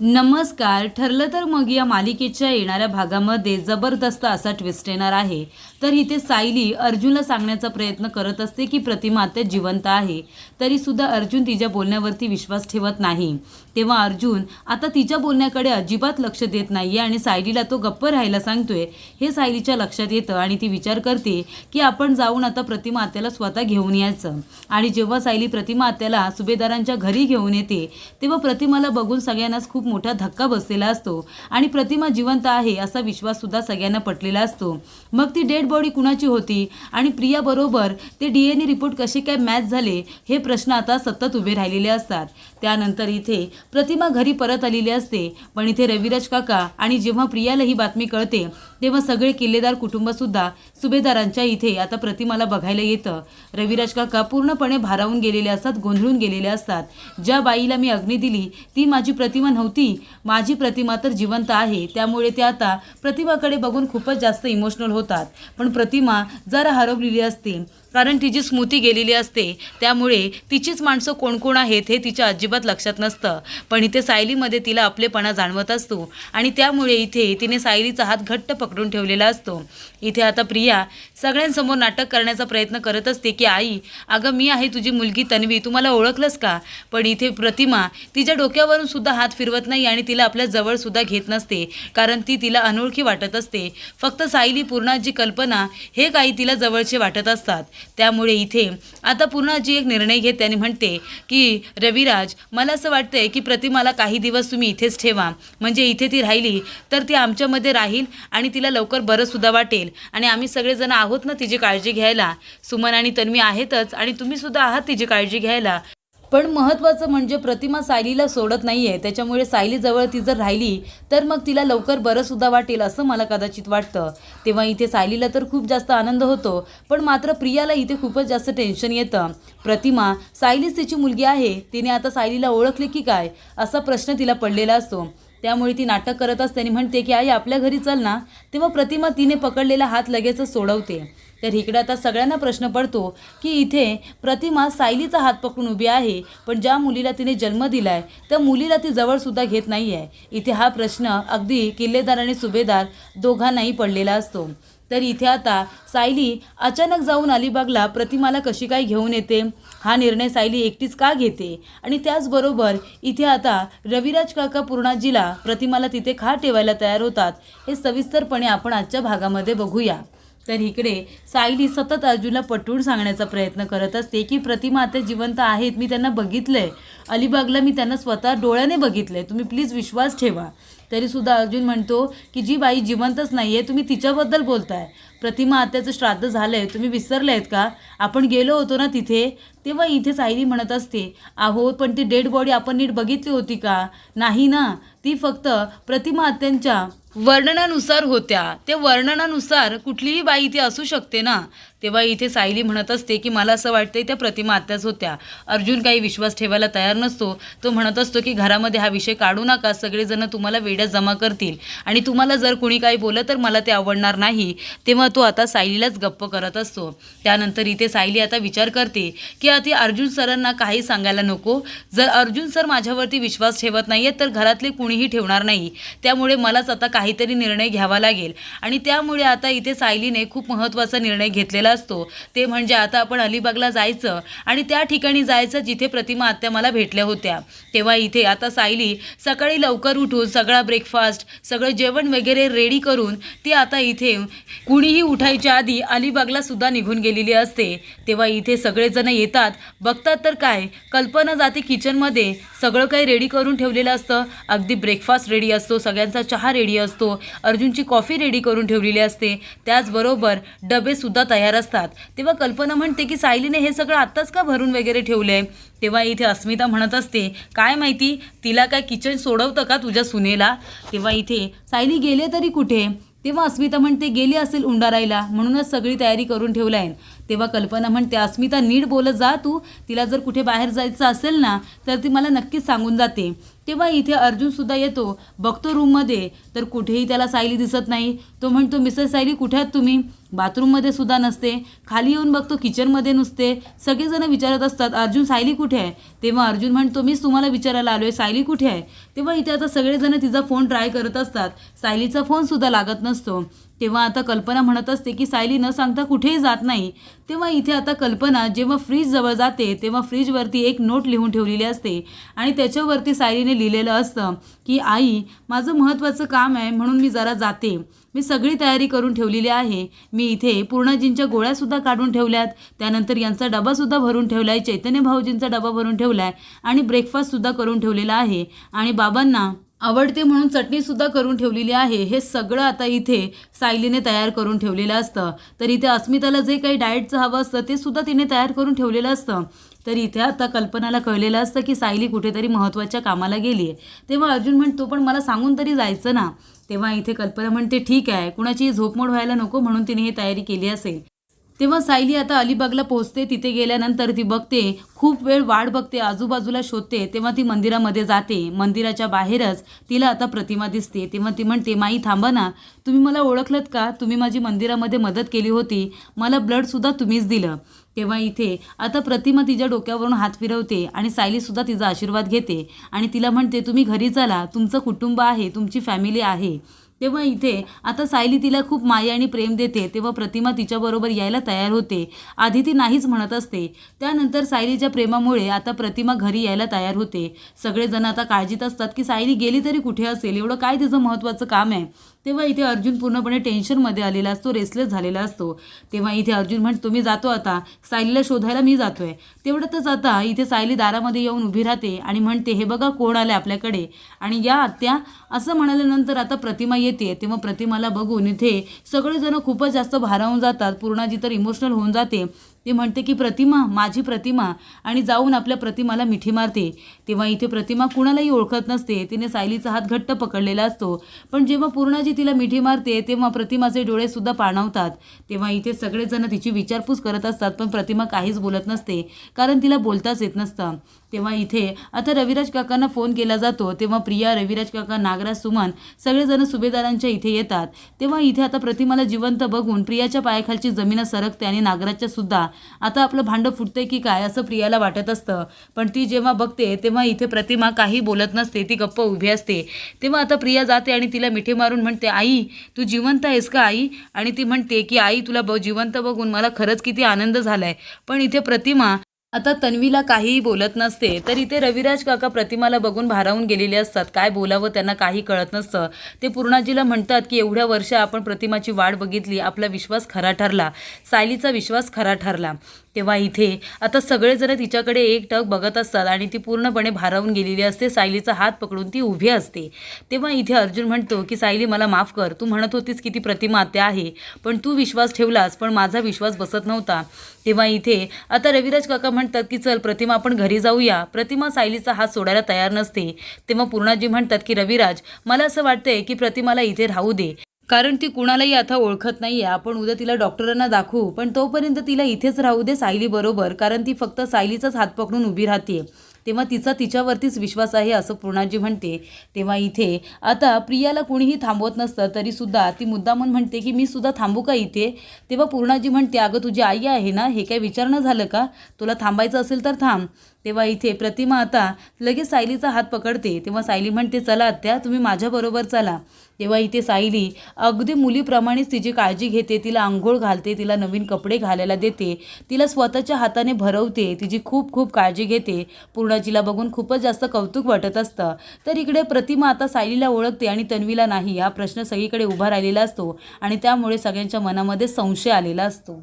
नमस्कार ठरलं तर मग या मालिकेच्या येणाऱ्या भागामध्ये जबरदस्त असा ट्विस्ट येणार आहे. तर इथे सायली अर्जुनला सांगण्याचा प्रयत्न करत असते की प्रतिमा ते जिवंत आहे. तरीसुद्धा अर्जुन तिच्या बोलण्यावरती विश्वास ठेवत नाही. तेव्हा अर्जुन आता तिच्या बोलण्याकडे अजिबात लक्ष देत नाही आहे आणि सायलीला तो गप्प राहायला सांगतोय. हे सायलीच्या लक्षात येतं आणि ती विचार करते की आपण जाऊन आता प्रतिमा आत्याला स्वतः घेऊन यायचं. आणि जेव्हा सायली प्रतिमा आत्याला सुभेदारांच्या घरी घेऊन येते तेव्हा प्रतिमाला बघून सगळ्यांनाच खूप मोठा धक्का बसलेला असतो आणि प्रतिमा जिवंत आहे असा विश्वास सुद्धा सगळ्यांना पटलेला असतो. मग ती डेड बॉडी कुणाची होती आणि प्रिया बरोबर ते डी एन ए रिपोर्ट कसे काय मॅच झाले हे प्रश्न आता सतत उभे राहिलेले असतात. त्यानंतर इथे प्रतिमा घरी परत आलेली असते पण इथे रविराज काका आणि जेव्हा प्रियाला ही बातमी कळते तेव्हा सगळे किल्लेदार कुटुंबसुद्धा सुभेदारांच्या इथे आता प्रतिमाला बघायला येतं. रविराज काका पूर्णपणे भारावून गेलेले असतात गोंधळून गेलेले असतात. ज्या बाईला मी अग्नी दिली ती माझी प्रतिमा नव्हती. माझी प्रतिमा तर जिवंत आहे. त्यामुळे ते आता प्रतिमाकडे बघून खूपच जास्त इमोशनल होतात. पण प्रतिमा जरा हरवलेली असते. कारण तिची स्मृती गेलेली असते त्यामुळे तिचीच माणसं कोण कोण आहेत हे तिच्या अजिबात लक्षात नसतं. पण इथे सायलीमध्ये तिला आपलेपणा जाणवत असतो आणि त्यामुळे इथे तिने सायलीचा हात घट्ट पकडून ठेवलेला असतो. इथे आता प्रिया सगळ्यांसमोर नाटक करण्याचा प्रयत्न करत असते की आई अगं मी आहे तुझी मुलगी तन्वी तुम्हाला ओळखलंस का? पण इथे प्रतिमा तिच्या डोक्यावरून सुद्धा हात फिरवत नाही आणि तिला आपल्या जवळसुद्धा घेत नसते कारण ती तिला अनोळखी वाटत असते. फक्त सायली पूर्णाची कल्पना हे काही तिला जवळचे वाटत असतात. त्यामुळे इथे आता पूर्णाजी एक निर्णय घेत त्याने म्हणते की रविराज मला असं वाटतंय की प्रतिमाला काही दिवस तुम्ही इथेच ठेवा. म्हणजे इथे ती राहिली तर ती आमच्यामध्ये राहील आणि तिला लवकर बरं सुद्धा वाटेल. आणि आम्ही सगळेजण आहोत ना तिची काळजी घ्यायला. सुमन आणि तन्वी आहेतच आणि तुम्ही सुद्धा आहात तिची काळजी घ्यायला. पण महत्त्वाचं म्हणजे प्रतिमा सायलीला सोडत नाही आहे त्याच्यामुळे सायलीजवळ ती जर राहिली तर मग तिला लवकर बरंसुद्धा वाटेल असं मला कदाचित वाटतं. तेव्हा इथे सायलीला तर खूप जास्त आनंद होतो पण मात्र प्रियाला इथे खूपच जास्त टेन्शन येतं. प्रतिमा सायलीच तिची मुलगी आहे तिने आता सायलीला ओळखले की काय असा प्रश्न तिला पडलेला असतो. त्यामुळे ती नाटक करत असताना म्हणते की आई आपल्या घरी चल ना. तेव्हा प्रतिमा तिने पकडलेला हात लगेचच सोडवते. तर इकडे आता सगळ्यांना प्रश्न पडतो की इथे प्रतिमा सायलीचा हात पकडून उभी आहे पण ज्या मुलीला तिने जन्म दिला आहे त्या मुलीला ती जवळसुद्धा घेत नाही आहे इथे हा प्रश्न अगदी किल्लेदार आणि सुभेदार दोघांनाही पडलेला असतो. तर इथे आता सायली अचानक जाऊन अलिबागला प्रतिमाला कशी काय घेऊन येते? हा निर्णय सायली एकटीच का घेते? आणि त्याचबरोबर इथे आता रविराज काका पूर्णाजीला प्रतिमाला तिथे खा ठेवायला तयार होतात. हे सविस्तरपणे आपण आजच्या भागामध्ये बघूया. तर इकडे सायली सतत अर्जुनला पटवून सांगण्याचा प्रयत्न करत असते की प्रतिमा आता जिवंत आहेत. मी त्यांना बघितलं आहे अलिबागला मी त्यांना स्वतः डोळ्याने बघितलं आहे तुम्ही प्लीज विश्वास ठेवा. तरीसुद्धा अर्जुन म्हणतो की जी बाई जिवंतच नाही आहे तुम्ही तिच्याबद्दल बोलताय. प्रतिमा आत्याचं श्राद्ध झालं आहे तुम्ही विसरले आहेत का? आपण गेलो होतो ना तिथे. तेव्हा इथे सायली म्हणत असते अहो पण ती डेड बॉडी आपण नीट बघितली होती का? नाही ना. ती फक्त प्रतिमात्यांच्या वर्णनानुसार होत्या. त्या वर्णनानुसार कुठलीही बाई इथे असू शकते ना. तेव्हा इथे सायली म्हणत असते की मला असं वाटतंय त्या प्रतिमा आत्याच होत्या. अर्जुन काही विश्वास ठेवायला तयार नसतो. तो म्हणत असतो की घरामध्ये हा विषय काढू नका. सगळेजण तुम्हाला वेड्या जमा करतील. आणि तुम्हाला जर कुणी काही बोललं तर मला ते आवडणार नाही. तेव्हा तो आता सायलीलाच गप्प करत असतो. त्यानंतर इथे सायली आता विचार करते की आता अर्जुन सरांना काही सांगायला नको. जर अर्जुन सर माझ्यावरती विश्वास ठेवत नाही आहेत तर घरातले कुणीही ठेवणार नाही. त्यामुळे मलाच आता काहीतरी निर्णय घ्यावा लागेल. आणि त्यामुळे आता इथे सायलीने खूप महत्त्वाचा निर्णय घेतलेला असतो. ते म्हणजे आता आपण अलिबागला जायचं आणि त्या ठिकाणी जायचं जिथे प्रतिमा आत्या मला भेटल्या होत्या. तेव्हा इथे आता सायली सकाळी लवकर उठून सगळा ब्रेकफास्ट सगळं जेवण वगैरे रेडी करून ती आता इथे कुणीही उठायच्या आधी अलिबागला सुद्धा निघून गेलेली असते. तेव्हा इथे सगळेजण येतात. बघतात तर काय कल्पना जाते किचनमध्ये सगळं काही रेडी करून ठेवलेलं असतं. अगदी ब्रेकफास्ट रेडी असतो सगळ्यांचा चहा रेडी असतो अर्जुनची कॉफी रेडी करून ठेवलेली असते. त्याचबरोबर डबेसुद्धा तयार असतात. तेव्हा कल्पना म्हणते की सायलीने हे सगळं आत्ताच का भरून वगैरे ठेवलं आहे तेव्हा इथे अस्मिता म्हणत असते काय माहिती तिला काय किचन सोडवतं का तुझ्या सुनेला? तेव्हा इथे सायली गेले तरी कुठे? तेव्हा अस्मिता म्हणते गेली असेल उंडारायला म्हणूनच सगळी तयारी करून ठेवला आहे तेव्हा कल्पना म्हणते अस्मिता नीट बोलत जा तू. तिला जर कुठे बाहेर जायचं असेल ना तर ती मला नक्कीच सांगून जाते. तेव्हा इथे अर्जुनसुद्धा येतो. बघतो रूममध्ये तर कुठेही त्याला सायली दिसत नाही. तो म्हणतो मिसेस सायली कुठे आहात तुम्ही? बाथरूममध्ये सुद्धा नसते. खाली येऊन बघतो किचनमध्ये नुसते. सगळेजण विचारत असतात अर्जुन सायली कुठे आहे? तेव्हा अर्जुन म्हणतो मीच तुम्हाला विचारायला आलो आहे सायली कुठे आहे? तेव्हा इथे आता सगळेजण तिचा फोन ट्राय करत असतात. सायलीचा फोन सुद्धा लागत नसतो. तेव्हा आता कल्पना म्हणत असते की सायली न सांगता कुठेही जात नाही. तेव्हा इथे आता कल्पना जेव्हा फ्रीज जवळ जाते तेव्हा फ्रीजवरती एक नोट लिहून ठेवलेली असते. आणि त्याच्यावरती सायलीने लिहिलेलं असतं की आई माझं महत्त्वाचं काम आहे म्हणून मी जरा जाते. मी सगळी तयारी करून ठेवलेली आहे. मी इथे पूर्णाजींच्या गोळ्यासुद्धा काढून ठेवल्यात. त्यानंतर यांचा डबासुद्धा भरून ठेवला आहे चैतन्य भाऊजींचा डबा भरून ठेवला आहे आणि ब्रेकफास्टसुद्धा करून ठेवलेला आहे. आणि बाबांना आवडते म्हणून चटणीसुद्धा करून ठेवलेली आहे. हे सगळं आता इथे सायलीने तयार करून ठेवलेलं असतं. तर इथे अस्मिताला जे काही डाएटचं हवं असतं ते सुद्धा तिने तयार करून ठेवलेलं असतं. तर इथे आता कल्पनाला कळलेलं असतं की सायली कुठेतरी महत्त्वाच्या कामाला गेली आहे. तेव्हा अर्जुन म्हणतो पण मला सांगून तरी जायचं ना? तेव्हा इथे कल्पना म्हणते ठीक आहे. कुणाची झोपमोड व्हायला नको म्हणून तिने ही तयारी केली असेल. तेव्हा सायली आता अलिबागला पोहोचते तिथे गेल्यानंतर ती बघते खूप वेळ वाट बघते आजूबाजूला शोधते तेव्हा ती मंदिरामध्ये जाते. मंदिराच्या बाहेरच तिला आता प्रतिमा दिसते. तेव्हा ती म्हणते माई थांबा ना. तुम्ही मला ओळखलत का? तुम्ही माझी मंदिरामध्ये मदत केली होती. मला ब्लडसुद्धा तुम्हीच दिलं. तेव्हा इथे आता प्रतिमा तिच्या डोक्यावरून हात फिरवते आणि सायलीसुद्धा तिचा आशीर्वाद घेते आणि तिला म्हणते तुम्ही घरी चला. तुमचं कुटुंब आहे. तुमची फॅमिली आहे. तेव्हा इथे आता सायली तिला खूप माया आणि प्रेम देते तेव्हा प्रतिमा तिच्याबरोबर यायला तयार होते. आधी ती नाहीच म्हणत असते. त्यानंतर सायलीच्या प्रेमामुळे आता प्रतिमा घरी यायला तयार होते. सगळेजण आता काळजीत असतात की सायली गेली तरी कुठे असेल? एवढं काय तिचं महत्त्वाचं काम आहे? तेव्हा इथे अर्जुन पूर्णपणे टेन्शनमध्ये आलेला असतो रेसलेस झालेला असतो. तेव्हा इथे अर्जुन म्हणतो मी जातो आता. सायलीला शोधायला मी जातोय. तेवढ्यातच आता इथे सायली दारामध्ये येऊन उभी राहते आणि म्हणते हे बघा कोण आलं आपल्याकडे? आणि या आत्या असं म्हणाल्यानंतर आता प्रतिमा येते. तेव्हा प्रतिमाला बघून इथे सगळेजण खूपच जास्त भारावून जातात. पूर्णाजी तर इमोशनल होऊन जाते. ती म्हणते की प्रतिमा माझी प्रतिमा. आणि जाऊन आपल्या प्रतिमाला मिठी मारते. तेव्हा इथे प्रतिमा कुणालाही ओळखत नसते. तिने सायलीचा हात घट्ट पकडलेला असतो. पण जेव्हा पूर्णाजी तिला मिठी मारते तेव्हा प्रतिमाचे डोळेसुद्धा पाणवतात पाणावतात. तेव्हा इथे सगळेजण तिची विचारपूस करत असतात पण प्रतिमा काहीच बोलत नसते कारण तिला बोलताच येत नसतं. तेव्हा इथे आता रविराज काकांना फोन केला जातो. तेव्हा प्रिया रविराज काका नागराज सुमन सगळेजण सुभेदारांच्या इथे येतात. तेव्हा इथे आता प्रतिमाला जिवंत बघून प्रियाच्या पायाखालची जमीन सरकते आणि नागराजच्या सुद्धा आता आपलं भांडं फुटतंय की काय असं प्रियाला वाटत असतं. पण ती जेव्हा बघते तेव्हा इथे प्रतिमा काही बोलत नसते ती गप्प उभी असते. तेव्हा आता प्रिया जाते आणि तिला मिठी मारून म्हणते आई तू जिवंत आहेस का आई? आणि ती म्हणते की आई तुला ब जिवंत बघून मला खरंच किती आनंद झालाय. पण इथे प्रतिमा आता तन्वीला काहीही बोलत नसते तर इथे रविराज काका प्रतिमाला बघून भारावून गेलेले असतात. काय बोलावं त्यांना काही कळत नसतं. ते पूर्णाजीला म्हणतात की एवढ्या वर्ष आपण प्रतिमाची वाट बघितली आपला विश्वास खरा ठरला. सायलीचा विश्वास खरा ठरला. तेव्हा इथे आता सगळेजण तिच्याकडे एक टक बघत असतात आणि ती पूर्णपणे भारावून गेलेली असते. सायलीचा हात पकडून ती उभी असते. तेव्हा इथे अर्जुन म्हणतो की सायली मला माफ कर. तू म्हणत होतीस की ती प्रतिमा आत्या आहे. पण तू विश्वास ठेवलास पण माझा विश्वास बसत नव्हता. तेव्हा इथे आता रविराज काका म्हणतात की चल प्रतिमा आपण घरी जाऊया. प्रतिमा सायलीचा हात सोडायला तयार नसते. तेव्हा पूर्णाजी म्हणतात की रविराज मला असं वाटतंय की प्रतिमाला इथे राहू दे. कारण ती कुणालाही आता ओळखत नाही आहे आपण उद्या तिला डॉक्टरांना दाखवू. पण तोपर्यंत तिला इथेच राहू दे सायली बरोबर. कारण ती फक्त सायलीचाच हात पकडून उभी राहते तेव्हा तिचा तिच्यावरतीच विश्वास आहे असं पूर्णाजी म्हणते. तेव्हा इथे आता प्रियाला कुणीही थांबवत नसतं तरीसुद्धा ती मुद्दामून म्हणते की मी सुद्धा थांबू का इथे? तेव्हा पूर्णाजी म्हणते अगं तुझी आई आहे ना? हे काय विचारणं झालं का? तुला थांबायचं असेल तर थांब. तेव्हा इथे प्रतिमा आता लगेच सायलीचा हात पकडते. तेव्हा सायली म्हणते चला आत्या तुम्ही माझ्याबरोबर चला. तेव्हा इथे सायली अगदी मुलीप्रमाणेच तिची काळजी घेते तिला आंघोळ घालते तिला नवीन कपडे घालायला देते तिला स्वतःच्या हाताने भरवते तिची खूप खूप काळजी घेते. पूर्णाजीला बघून खूपच जास्त कौतुक वाटत असतं. तर इकडे प्रतिमा आता सायलीला ओळखते आणि तन्वीला नाही. हा प्रश्न सगळीकडे उभा राहिलेला असतो आणि त्यामुळे सगळ्यांच्या मनामध्ये संशय आलेला असतो.